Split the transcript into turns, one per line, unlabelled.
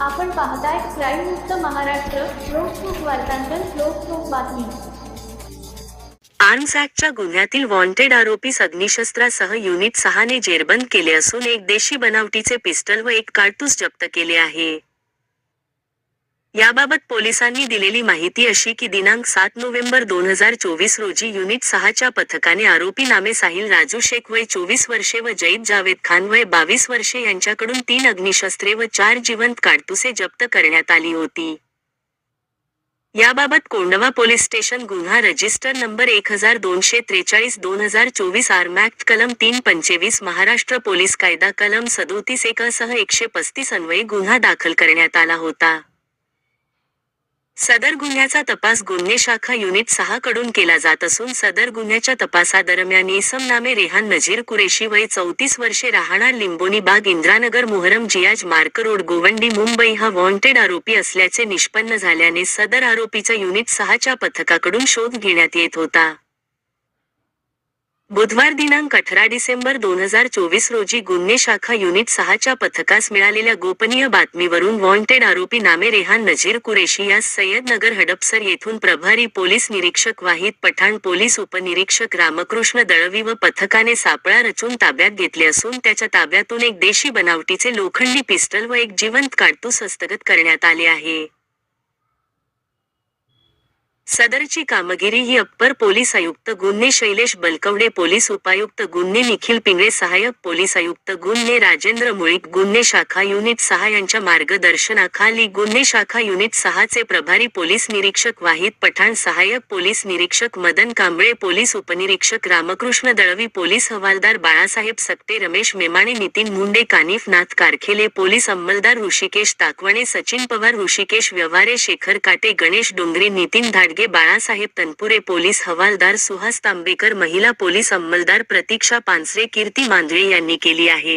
आपण पाहताय क्राईम मुक्त महाराष्ट्र लोकसुख वार्तांकन लोकसुख बातमी.
आर्म्स ऍक्टच्या गुन्ह्यातील वॉन्टेड आरोपीस अग्निशस्त्रासह युनिट सहाने जेरबंद केले असून एक देशी बनावटीचे पिस्टल व एक काडतूस जप्त केले आहे. याबाबत पोलिसांनी दिलेली माहिती अशी की दिनांक सात नोव्हेंबर दोन हजार चोवीस रोजी युनिट सहाच्या पथकाने आरोपी नामे साहिल राजू शेख वय चोवीस वर्षे व जईद जावेद खान वय बावीस वर्षे यांच्याकडून तीन अग्निशस्त्रे व चार जिवंत काडतुसे जप्त करण्यात आली होती. याबाबत कोंडवा पोलीस स्टेशन गुन्हा रजिस्टर नंबर एक हजार दोनशे त्रेचाळीस दोन हजार चोवीस आर्मॅक्ट कलम तीन पंचवीस महाराष्ट्र पोलीस कायदा कलम सदोतीस एकसह एकशे पस्तीस अन्वये गुन्हा दाखल करण्यात आला होता. सदर गुन्ह्याचा तपास गुन्हे शाखा युनिट सहा कडून केला जात असून सदर गुन्ह्याच्या तपासादरम्यान इसम नामे रेहान नजीर कुरेशी वय चौतीस वर्षे राहणार लिंबोनी बाग इंद्रानगर मुहरम जियाज मार्क रोड गोवंडी मुंबई हा वॉन्टेड आरोपी असल्याचे निष्पन्न झाल्याने सदर आरोपीचा युनिट सहाच्या पथकाकडून शोध घेण्यात येत होता. बुधवार दिनांक अठरा डिसेंबर दोन हजार चोवीस रोजी गुन्हे शाखा युनिट सहाच्या पथकास मिळालेल्या गोपनीय बातमीवरून वॉन्टेड आरोपी नामे रेहान नजीर कुरेशी यास सय्यदनगर हडपसर येथून प्रभारी पोलीस निरीक्षक वाहिद पठाण पोलीस उपनिरीक्षक रामकृष्ण दळवी व पथकाने सापळा रचून ताब्यात घेतले असून त्याच्या ताब्यातून एक देशी बनावटीचे लोखंडी पिस्टल व एक जिवंत काडतूस हस्तगत करण्यात आले आहे. सदरची कामगिरी ही अप्पर पोलीस आयुक्त गुन्हे शैलेश बलकवडे पोलीस उपायुक्त गुन्हे निखिल पिंगळे सहाय्यक पोलीस आयुक्त गुन्हे राजेंद्र मुळीक गुन्हे शाखा युनिट सहा यांच्या मार्गदर्शनाखाली गुन्हे शाखा युनिट सहाचे प्रभारी पोलीस निरीक्षक वाहिद पठाण सहाय्यक पोलीस निरीक्षक मदन कांबळे पोलीस उपनिरीक्षक रामकृष्ण दळवी पोलीस हवालदार बाळासाहेब सक्ते रमेश मेमाणे नितीन मुंडे कानिफ नाथ कारखेले पोलीस अंमलदार ऋषिकेश ताकवणे सचिन पवार ऋषिकेश व्यवहारे शेखर काटे गणेश डोंगरे नितीन धाडगे बाळासाहेब तनपुरे पोलीस हवालदार सुहास तांबेकर महिला पोलीस अंमलदार प्रतीक्षा पानसरे कीर्ती मांजळे यांनी केली आहे.